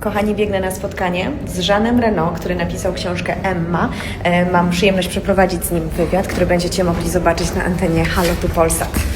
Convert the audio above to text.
Kochani, biegnę na spotkanie z Jeanem Renault, który napisał książkę Emma. E, Mam przyjemność przeprowadzić z nim wywiad, który będziecie mogli zobaczyć na antenie Halo tu Polsat.